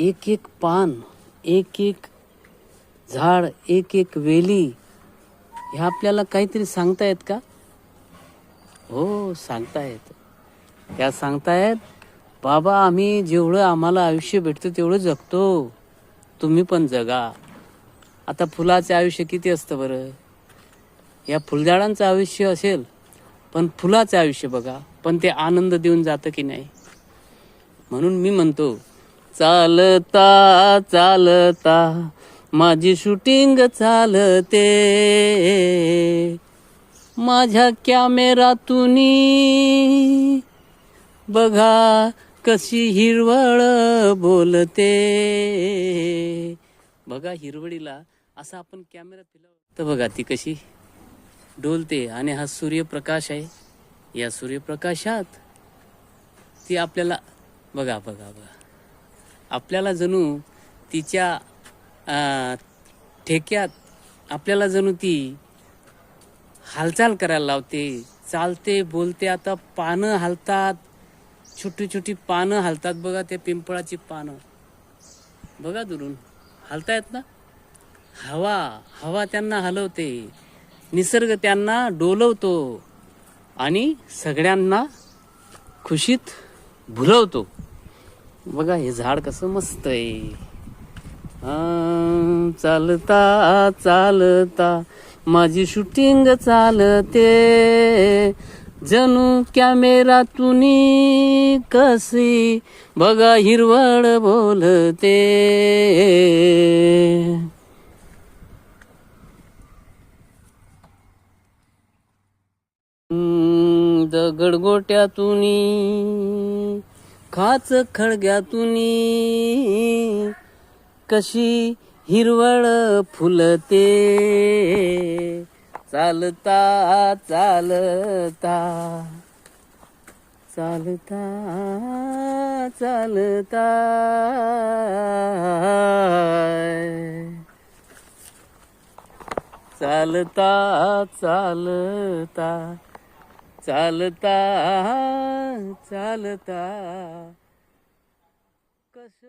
एक एक पान एक एक झाड एक एक वेली ह्या आपल्याला काहीतरी सांगतायत का? हो सांगतायत. त्या सांगतायत बाबा आम्ही जेवढं आम्हाला आयुष्य भेटतं तेवढं जगतो. तुम्ही पण जगा. आता फुलाचे आयुष्य किती असतं बरं? या फुलझाडांचं आयुष्य असेल पण फुलाचं आयुष्य बघा पण ते आनंद देऊन जातं की नाही? म्हणून मी म्हणतो चालता चालता. माझी शूटिंग चालते. माझ्या कॅमेरातून बघा कशी हिरवळ बोलते. बघा हिरवळीला असा आपण कॅमेरा फिरव तर बघा ती कशी डोलते आणि हा सूर्यप्रकाश आहे. या सूर्यप्रकाशात ती आपल्याला बघा बघा बघा. आपल्याला जणू तिच्या ठेक्यात आपल्याला जणू ती हालचाल करायला लावते. चालते बोलते आता पानं हालतात. छोटी छोटी पानं हालतात बघा त्या पिंपळाची पानं. बघा दुरून हालतायत ना? हवा हवा त्यांना हलवते. निसर्ग त्यांना डोलवतो आणि सगळ्यांना खुशीत भुलवतो. बघा हे झाड कसं मस्त आहे. चालता चालता. माझी शूटिंग चालते. जणू कॅमेरातून कशी बघा हिरवळ बोलते. हम्म, दगडगोट्यातून खाच खळग्यातून कशी हिरवळ फुलते. चालता चालता चालता चालता. चालता चालता. चालता चालता. कस?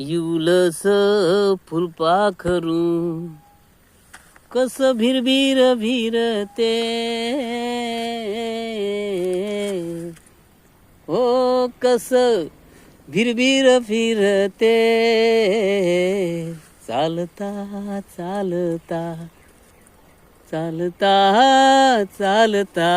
युलस फुलपाखरू कस भिरभिर भिरते. हो कस भिरभिर फिरते चालता चालता चालता चालता.